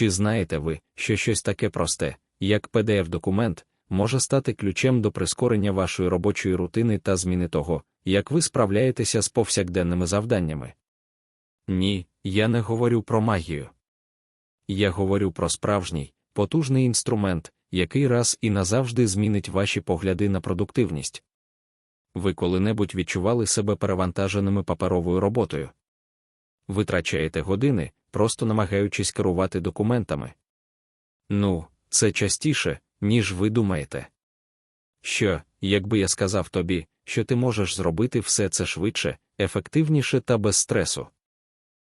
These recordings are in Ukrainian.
Чи знаєте ви, що щось таке просте, як PDF-документ, може стати ключем до прискорення вашої робочої рутини та зміни того, як ви справляєтеся з повсякденними завданнями? Ні, я не говорю про магію. Я говорю про справжній, потужний інструмент, який раз і назавжди змінить ваші погляди на продуктивність. Ви коли-небудь відчували себе перевантаженими паперовою роботою. Витрачаєте години, просто намагаючись керувати документами. Ну, це частіше, ніж ви думаєте. Що, якби я сказав тобі, що ти можеш зробити все це швидше, ефективніше та без стресу?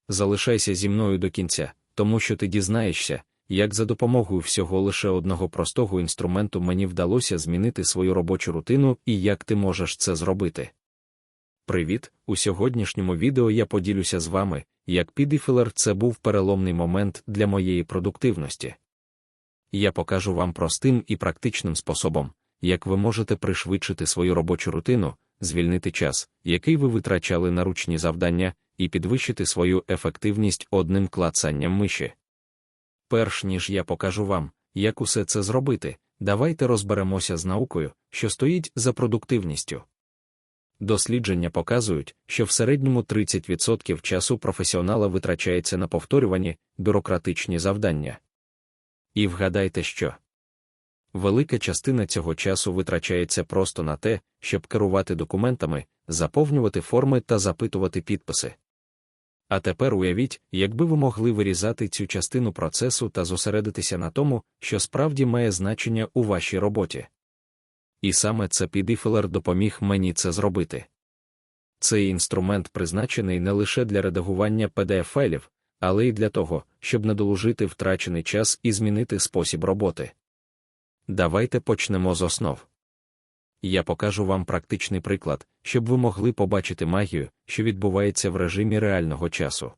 Залишайся зі мною до кінця, тому що ти дізнаєшся, як за допомогою всього лише одного простого інструменту мені вдалося змінити свою робочу рутину і як ти можеш це зробити. Привіт! У сьогоднішньому відео я поділюся з вами, як підіфілер це був переломний момент для моєї продуктивності. Я покажу вам простим і практичним способом, як ви можете пришвидшити свою робочу рутину, звільнити час, який ви витрачали на ручні завдання, і підвищити свою ефективність одним клацанням миші. Перш ніж я покажу вам, як усе це зробити, давайте розберемося з наукою, що стоїть за продуктивністю. Дослідження показують, що в середньому 30% часу професіонала витрачається на повторювані бюрократичні завдання. І вгадайте, що велика частина цього часу витрачається просто на те, щоб керувати документами, заповнювати форми та запитувати підписи. А тепер уявіть, якби ви могли вирізати цю частину процесу та зосередитися на тому, що справді має значення у вашій роботі. І саме це підіфелер допоміг мені це зробити. Цей інструмент призначений не лише для редагування pdf файлів, але й для того, щоб надолужити втрачений час і змінити спосіб роботи. Давайте почнемо з основ. Я покажу вам практичний приклад, щоб ви могли побачити магію, що відбувається в режимі реального часу.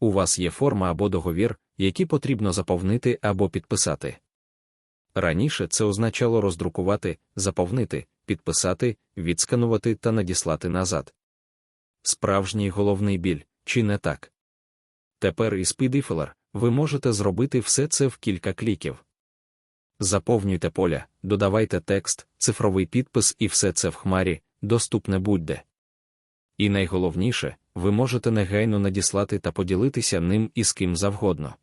У вас є форма або договір, які потрібно заповнити або підписати. Раніше це означало роздрукувати, заповнити, підписати, відсканувати та надіслати назад. Справжній головний біль, чи не так? Тепер із PDFLR ви можете зробити все це в кілька кліків. Заповнюйте поля, додавайте текст, цифровий підпис і все це в хмарі, доступне будь-де. І найголовніше, ви можете негайно надіслати та поділитися ним із ким завгодно.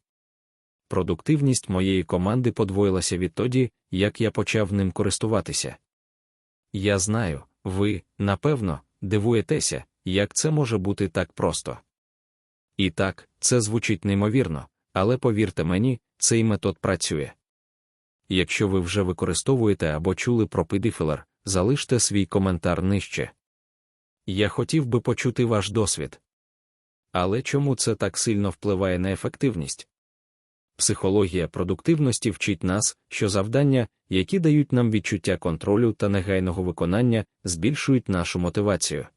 Продуктивність моєї команди подвоїлася відтоді, як я почав ним користуватися. Я знаю, ви, напевно, дивуєтеся, як це може бути так просто. І так, це звучить неймовірно, але повірте мені, цей метод працює. Якщо ви вже використовуєте або чули про PDFiller, залиште свій коментар нижче. Я хотів би почути ваш досвід. Але чому це так сильно впливає на ефективність? Психологія продуктивності вчить нас, що завдання, які дають нам відчуття контролю та негайного виконання, збільшують нашу мотивацію.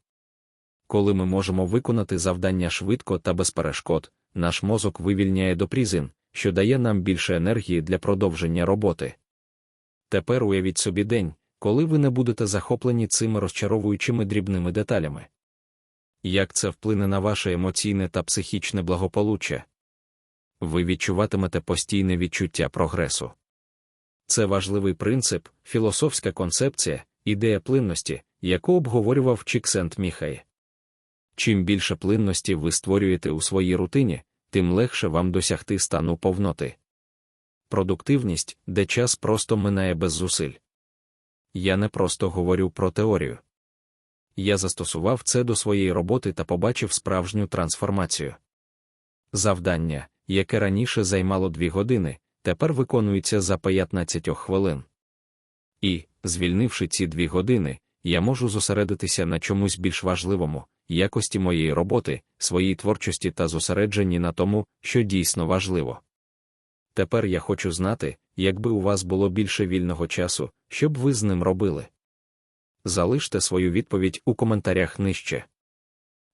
Коли ми можемо виконати завдання швидко та без перешкод, наш мозок вивільняє допрізин, що дає нам більше енергії для продовження роботи. Тепер уявіть собі день, коли ви не будете захоплені цими розчаровуючими дрібними деталями. Як це вплине на ваше емоційне та психічне благополуччя? Ви відчуватимете постійне відчуття прогресу. Це важливий принцип, філософська концепція, ідея плинності, яку обговорював Чіксент Міхай. Чим більше плинності ви створюєте у своїй рутині, тим легше вам досягти стану повноти. Продуктивність, де час просто минає без зусиль. Я не просто говорю про теорію. Я застосував це до своєї роботи та побачив справжню трансформацію. Завдання, яке раніше займало дві години, тепер виконується за 15 хвилин. І, звільнивши ці дві години, я можу зосередитися на чомусь більш важливому, якості моєї роботи, своїй творчості та зосередженні на тому, що дійсно важливо. Тепер я хочу знати, якби у вас було більше вільного часу, що б ви з ним робили. Залиште свою відповідь у коментарях нижче.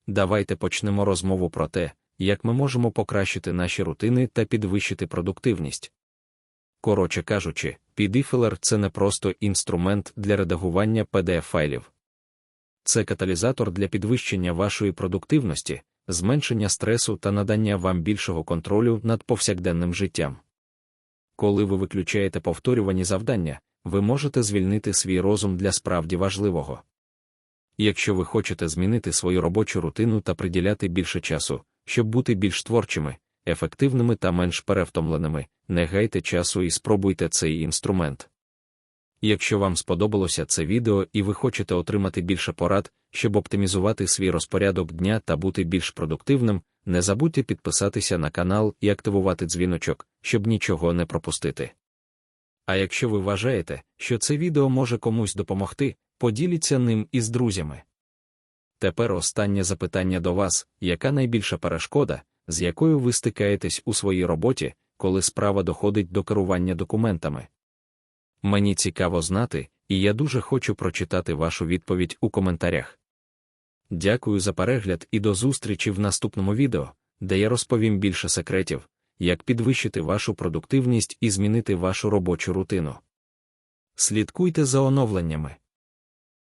Давайте почнемо розмову про те, як ми можемо покращити наші рутини та підвищити продуктивність. Коротше кажучи, PDFiller – це не просто інструмент для редагування PDF файлів. Це каталізатор для підвищення вашої продуктивності, зменшення стресу та надання вам більшого контролю над повсякденним життям. Коли ви виключаєте повторювані завдання, ви можете звільнити свій розум для справді важливого. Якщо ви хочете змінити свою робочу рутину та приділяти більше часу, щоб бути більш творчими, ефективними та менш перевтомленими, не гайте часу і спробуйте цей інструмент. Якщо вам сподобалося це відео і ви хочете отримати більше порад, щоб оптимізувати свій розпорядок дня та бути більш продуктивним, не забудьте підписатися на канал і активувати дзвіночок, щоб нічого не пропустити. А якщо ви вважаєте, що це відео може комусь допомогти, поділіться ним із друзями. Тепер останнє запитання до вас: яка найбільша перешкода, з якою ви стикаєтесь у своїй роботі, коли справа доходить до керування документами? Мені цікаво знати, і я дуже хочу прочитати вашу відповідь у коментарях. Дякую за перегляд і до зустрічі в наступному відео, де я розповім більше секретів, як підвищити вашу продуктивність і змінити вашу робочу рутину. Слідкуйте за оновленнями.